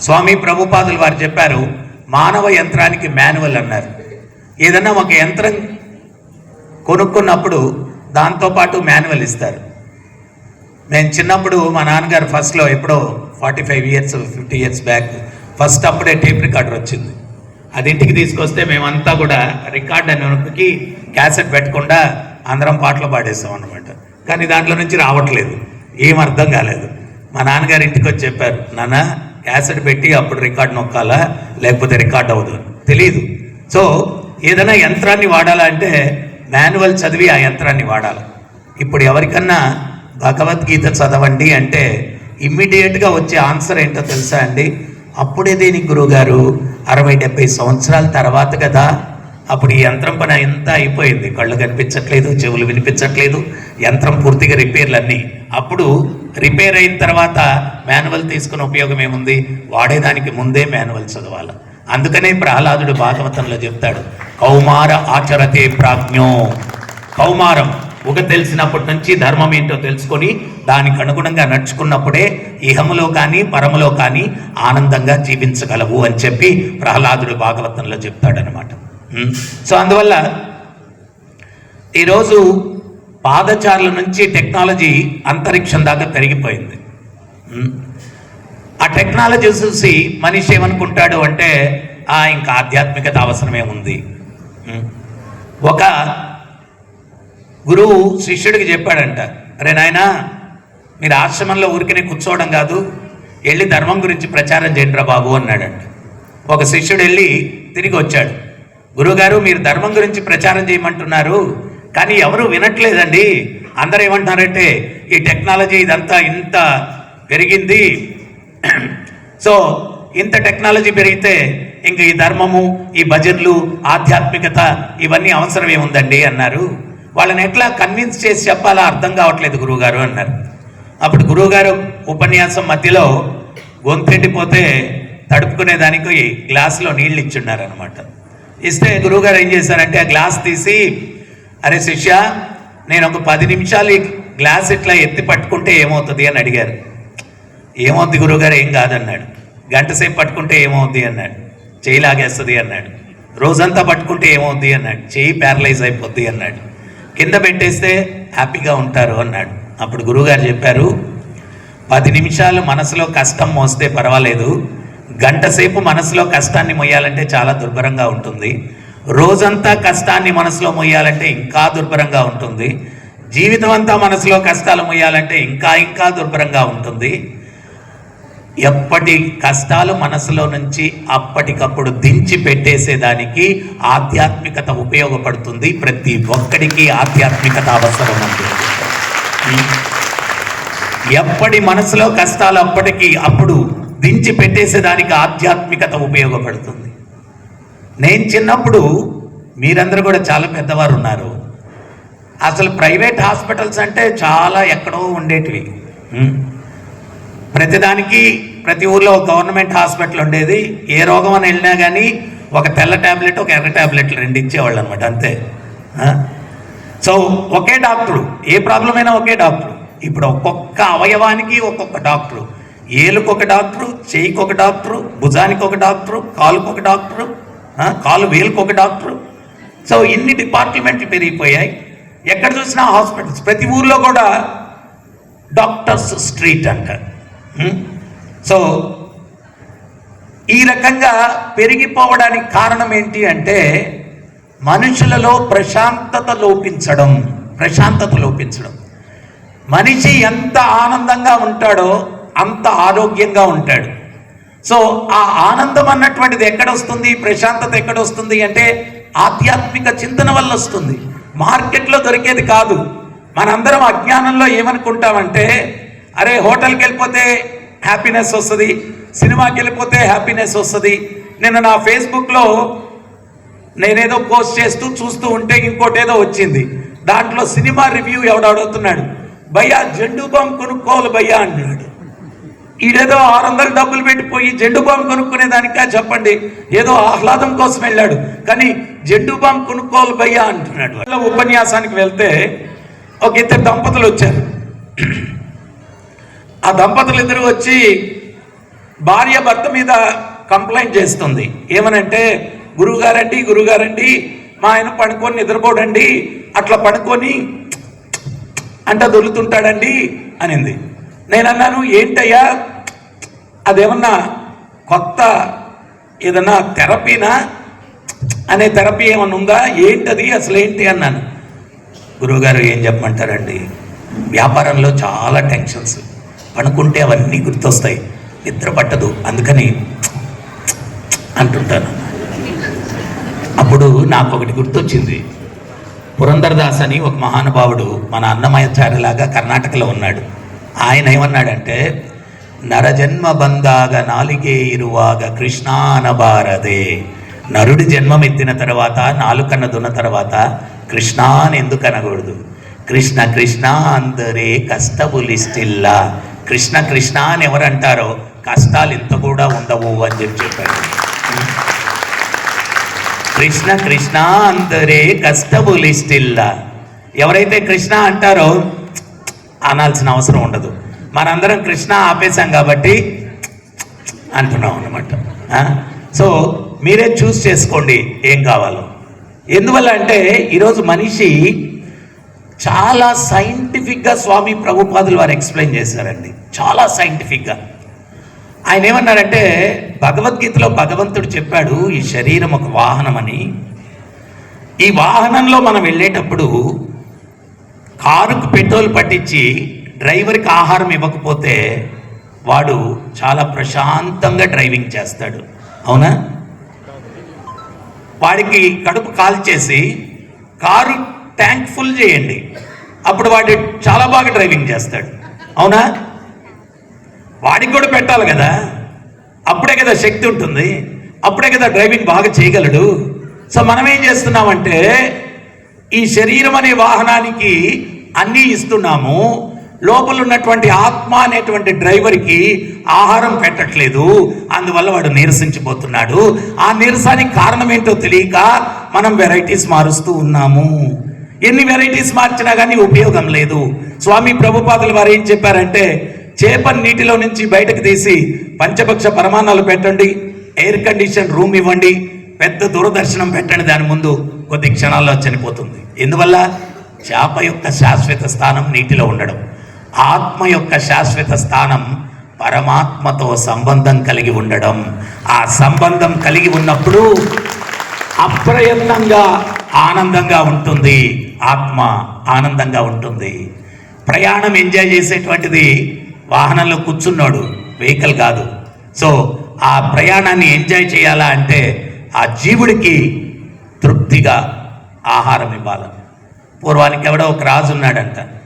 స్వామి ప్రభుపాదులు వారు చెప్పారు మానవ యంత్రానికి మాన్యువల్ అన్నారు. ఏదన్నా ఒక యంత్రం కొనుక్కున్నప్పుడు దాంతోపాటు మాన్యువల్ ఇస్తారు. నేను చిన్నప్పుడు మా నాన్నగారు ఫస్ట్లో ఎప్పుడో forty five years fifty years back first అప్పుడే టేప్ రికార్డర్ వచ్చింది. అది ఇంటికి తీసుకొస్తే మేమంతా కూడా రికార్డ్ అని నొక్కి క్యాసెట్ పెట్టకుండా అందరం పాటలు పాడేస్తాం అనమాట కానీ దాంట్లో నుంచి రావట్లేదు. ఏం అర్థం కాలేదు. మా నాన్నగారు ఇంటికి వచ్చి చెప్పారు నాన్న యాసిడ్ పెట్టి అప్పుడు రికార్డ్ నొక్కాలా? లేకపోతే రికార్డ్ అవ్వదు. తెలియదు సో ఏదైనా యంత్రాన్ని వాడాలంటే మాన్యువల్ చదివి ఆ యంత్రాన్ని వాడాలి. ఇప్పుడు ఎవరికన్నా భగవద్గీత చదవండి అంటే ఇమ్మీడియట్గా వచ్చే ఆన్సర్ ఏంటో తెలుసా అండి? అప్పుడే దీని గురువుగారు? అరవై డెబ్బై సంవత్సరాల తర్వాత కదా. అప్పుడు ఈ యంత్రం పని ఎంత అయిపోయింది. కళ్ళు కనిపించట్లేదు చెవులు వినిపించట్లేదు యంత్రం పూర్తిగా రిపేర్లు అన్నీ అప్పుడు రిపేర్ అయిన తర్వాత మాన్యువల్ తీసుకునే ఉపయోగం ఏముంది? వాడేదానికి ముందే మాన్యువల్ చదవాలి. అందుకనే ప్రహ్లాదుడు భాగవతంలో చెప్తాడు కౌమార ఆచరతే ప్రాజ్ఞో. కౌమారం ఒక తెలిసినప్పటి నుంచి ధర్మం ఏంటో తెలుసుకొని దానికి అనుగుణంగా నడుచుకున్నప్పుడే ఇహములో కానీ పరములో కానీ ఆనందంగా జీవించగలవు అని చెప్పి ప్రహ్లాదుడు భాగవతంలో చెప్తాడనమాట సో అందువల్ల ఈరోజు పాదచారుల నుంచి టెక్నాలజీ అంతరిక్షం దాకా పెరిగిపోయింది ఆ టెక్నాలజీ చూసి మనిషి ఏమనుకుంటాడు అంటే ఆ ఇంకా ఆధ్యాత్మికత అవసరమే ఉంది. ఒక గురువు శిష్యుడికి చెప్పాడంట అరే నాయన మీరు ఆశ్రమంలో ఊరికనే కూర్చోవడం కాదు వెళ్ళి ధర్మం గురించి ప్రచారం చేయండి రా బాబు అన్నాడంట. ఒక శిష్యుడు వెళ్ళి తిరిగి వచ్చాడు. గురువుగారు మీరు ధర్మం గురించి ప్రచారం చేయమంటున్నారు. కానీ ఎవరు వినట్లేదండి. అందరూ ఏమంటున్నారంటే ఈ టెక్నాలజీ ఇదంతా ఇంత పెరిగింది. సో ఇంత టెక్నాలజీ పెరిగితే ఇంక ఈ ధర్మము ఈ భజన్లు ఆధ్యాత్మికత ఇవన్నీ అవసరం ఏముందండి అన్నారు. వాళ్ళని ఎట్లా కన్విన్స్ చేసి చెప్పాలా అర్థం కావట్లేదు గురువుగారు అన్నారు. అప్పుడు గురువుగారు ఉపన్యాసం మధ్యలో గొంతెండిపోతే తడుపుకునేదానికి గ్లాసులో నీళ్ళు ఇచ్చున్నారనమాట ఇస్తే గురువుగారు ఏం చేశారంటే ఆ గ్లాస్ తీసి అరే శిష్య నేను ఒక పది నిమిషాలు ఈ గ్లాస్ ఇట్లా ఎత్తి పట్టుకుంటే ఏమవుతుంది అని అడిగారు. ఏమవుద్ది గురువుగారు? ఏం కాదన్నాడు. గంట సేపు పట్టుకుంటే ఏమవుద్ది అన్నాడు. చేయి లాగేస్తుంది అన్నాడు. రోజంతా పట్టుకుంటే ఏమవుద్ది అన్నాడు. చేయి ప్యారలైజ్ అయిపోద్ది అన్నాడు. కింద పెట్టేస్తే హ్యాపీగా ఉంటారు అన్నాడు. అప్పుడు గురువుగారు చెప్పారు పది నిమిషాలు మనసులో కష్టం మోస్తే పర్వాలేదు. గంట సేపు మనసులో కష్టాన్ని మొయ్యాలంటే చాలా దుర్భరంగా ఉంటుంది. రోజంతా కష్టాన్ని మనసులో మొయ్యాలంటే ఇంకా దుర్భరంగా ఉంటుంది. జీవితం అంతా మనసులో కష్టాలు మొయ్యాలంటే ఇంకా ఇంకా దుర్భరంగా ఉంటుంది. ఎప్పటి కష్టాలు మనసులో నుంచి అప్పటికప్పుడు దించి పెట్టేసేదానికి ఆధ్యాత్మికత ఉపయోగపడుతుంది. ప్రతి ఒక్కడికి ఆధ్యాత్మికత అవసరం ఉంది. ఎప్పటి మనసులో కష్టాలు అప్పటికి అప్పుడు దించి పెట్టేసేదానికి ఆధ్యాత్మికత ఉపయోగపడుతుంది. నేను చిన్నప్పుడు మీరందరూ కూడా చాలా పెద్దవారు ఉన్నారు. అసలు ప్రైవేట్ హాస్పిటల్స్ అంటే చాలా ఎక్కడో ఉండేటివి. ప్రతిదానికి ప్రతి ఊర్లో గవర్నమెంట్ హాస్పిటల్ ఉండేది. ఏ రోగం అని వెళ్ళినా కానీ ఒక తెల్ల ట్యాబ్లెట్ ఒక ఎర్ర ట్యాబ్లెట్లు రెండు ఇచ్చేవాళ్ళు అనమాట అంతే సో ఒకే డాక్టరు. ఏ ప్రాబ్లం అయినా ఒకే డాక్టరు. ఇప్పుడు ఒక్కొక్క అవయవానికి ఒక్కొక్క డాక్టరు. ఏలుకొక డాక్టరు చేయికి ఒక డాక్టరు భుజానికి ఒక డాక్టరు కాలుకొక డాక్టరు కాలు వేలుకు ఒక డాక్టరు. సో ఇన్ని డిపార్ట్మెంట్లు పెరిగిపోయాయి. ఎక్కడ చూసినా హాస్పిటల్స్. ప్రతి ఊర్లో కూడా డాక్టర్స్ స్ట్రీట్ అంటారు సో ఈ రకంగా పెరిగిపోవడానికి కారణం ఏంటి అంటే మనుషులలో ప్రశాంతత లోపించడం. ప్రశాంతత లోపించడం. మనిషి ఎంత ఆనందంగా ఉంటాడో అంత ఆరోగ్యంగా ఉంటాడు. సో ఆ ఆనందం అన్నటువంటిది ఎక్కడ వస్తుంది? ప్రశాంతత ఎక్కడ వస్తుంది అంటే ఆధ్యాత్మిక చింతన వల్ల వస్తుంది. మార్కెట్లో దొరికేది కాదు. మనందరం అజ్ఞానంలో ఏమనుకుంటామంటే అరే హోటల్కి వెళ్ళిపోతే హ్యాపీనెస్ వస్తుంది సినిమాకి వెళ్ళిపోతే హ్యాపీనెస్ వస్తుంది. నేను నా ఫేస్బుక్లో నేనేదో పోస్ట్ చేస్తూ చూస్తూ ఉంటే ఇంకోటి ఏదో వచ్చింది. దాంట్లో సినిమా రివ్యూ ఎవడు అడుగుతున్నాడు? భయ్యా జెండు బాంబు కొనుక్కోవాలి భయ్యా అంటున్నాడు. ఈడేదో ఆరు వందలు డబ్బులు పెట్టిపోయి జెండు బాంబు కొనుక్కునే దానికా చెప్పండి. ఏదో ఆహ్లాదం కోసం వెళ్ళాడు. కానీ జెండు బాంబు కొనుక్కోవాలి భయ్యా అంటున్నాడు. ఉపన్యాసానికి వెళ్తే ఒక ఇద్దరు దంపతులు వచ్చారు. ఆ దంపతులు ఇద్దరు వచ్చి భార్య భర్త మీద కంప్లైంట్ చేస్తుంది. ఏమనంటే గురువుగారండి గురువుగారండి మా ఆయన పడుకొని నిద్రపోడండి అట్లా పడుకొని అంట దొరుకుతుంటాడండి అనింది. నేను అన్నాను ఏంటయ్యా అదేమన్నా కొత్త ఏదన్నా థెరపీనా? అనే థెరపీ ఏమన్నా ఉందా? ఏంటది? అసలు ఏంటి అన్నాను. గురువుగారు ఏం చెప్పమంటారండి? వ్యాపారంలో చాలా టెన్షన్స్. పనుకుంటే అవన్నీ గుర్తొస్తాయి. నిద్ర పట్టదు. అందుకని అంటుంటాను. అప్పుడు నాకు ఒకటి గుర్తొచ్చింది. పురందరదాస్ అని ఒక మహానుభావుడు మన అన్నమయాచార్యలాగా కర్ణాటకలో ఉన్నాడు. ఆయన ఏమన్నాడంటే నరజన్మ బంధాగ నాలిగే ఇరువాగ కృష్ణానబారదే నరుడి జన్మం ఎత్తిన తర్వాత నాలుకన్న దున్న తర్వాత కృష్ణ అని ఎందుకు అనకూడదు? కృష్ణ కృష్ణ అందరే కష్టబులిస్టిల్లా కృష్ణ కృష్ణ అని ఎవరంటారో కష్టాలు ఇంత కూడా ఉండవు అని చెప్పి చెప్పాడు. కృష్ణ కృష్ణ అందరే కష్టబులిస్టిల్లా ఎవరైతే కృష్ణ అంటారో అనాల్సిన అవసరం ఉండదు. మనందరం కృష్ణ ఆపేశాం కాబట్టి అంటున్నాం అనమాట సో మీరే చూస్ చేసుకోండి ఏం కావాలో. ఎందువల్ల అంటే ఈరోజు మనిషి చాలా సైంటిఫిక్గా స్వామి ప్రభుపాదులు వారు ఎక్స్ప్లెయిన్ చేశారండి. చాలా సైంటిఫిక్గా. ఆయన ఏమన్నారంటే భగవద్గీతలో భగవంతుడు చెప్పాడు ఈ శరీరం ఒక వాహనం అని. ఈ వాహనంలో మనం వెళ్ళేటప్పుడు కారుకు పెట్రోల్ పట్టించి డ్రైవర్కి ఆహారం ఇవ్వకపోతే వాడు చాలా ప్రశాంతంగా డ్రైవింగ్ చేస్తాడు. అవునా? వాడికి కడుపు కాల్ చేసి కారు ట్యాంక్ ఫుల్ చేయండి. అప్పుడు వాడు చాలా బాగా డ్రైవింగ్ చేస్తాడు. అవునా? వాడికి కూడా పెట్టాలి కదా. అప్పుడే కదా శక్తి ఉంటుంది. అప్పుడే కదా డ్రైవింగ్ బాగా చేయగలడు. సో మనం ఏం చేస్తున్నామంటే ఈ శరీరం అనే వాహనానికి అన్నీ ఇస్తున్నాము. లోపల ఉన్నటువంటి ఆత్మ అనేటువంటి డ్రైవర్కి ఆహారం పెట్టట్లేదు. అందువల్ల వాడు నీరసించిపోతున్నాడు. ఆ నీరసానికి కారణం ఏంటో తెలియక మనం వెరైటీస్ మారుస్తూ ఉన్నాము. ఎన్ని వెరైటీస్ మార్చినా కానీ ఉపయోగం లేదు. స్వామి ప్రభుపాదులు వారు ఏం చెప్పారంటే చేప నీటిలో నుంచి బయటకు తీసి పంచపక్ష ప్రమాణాలు పెట్టండి ఎయిర్ కండిషన్ రూమ్ ఇవ్వండి పెద్ద దూరదర్శనం పెట్టండి దాని ముందు కొద్ది క్షణాల్లో చనిపోతుంది. ఎందువల్ల? చేప యొక్క శాశ్వత స్థానం నీటిలో ఉండడం. ఆత్మ యొక్క శాశ్వత స్థానం పరమాత్మతో సంబంధం కలిగి ఉండడం. ఆ సంబంధం కలిగి ఉన్నప్పుడు అప్రయత్నంగా ఆనందంగా ఉంటుంది. ఆత్మ ఆనందంగా ఉంటుంది. ప్రయాణం ఎంజాయ్ చేసేటువంటిది వాహనంలో కూర్చున్నాడు వెహికల్ కాదు. సో ఆ ప్రయాణాన్ని ఎంజాయ్ చేయాలా అంటే ఆ జీవుడికి తృప్తిగా ఆహారం ఇవ్వాలి. పూర్వానికి ఎవడో ఒక రాజు ఉన్నాడంట.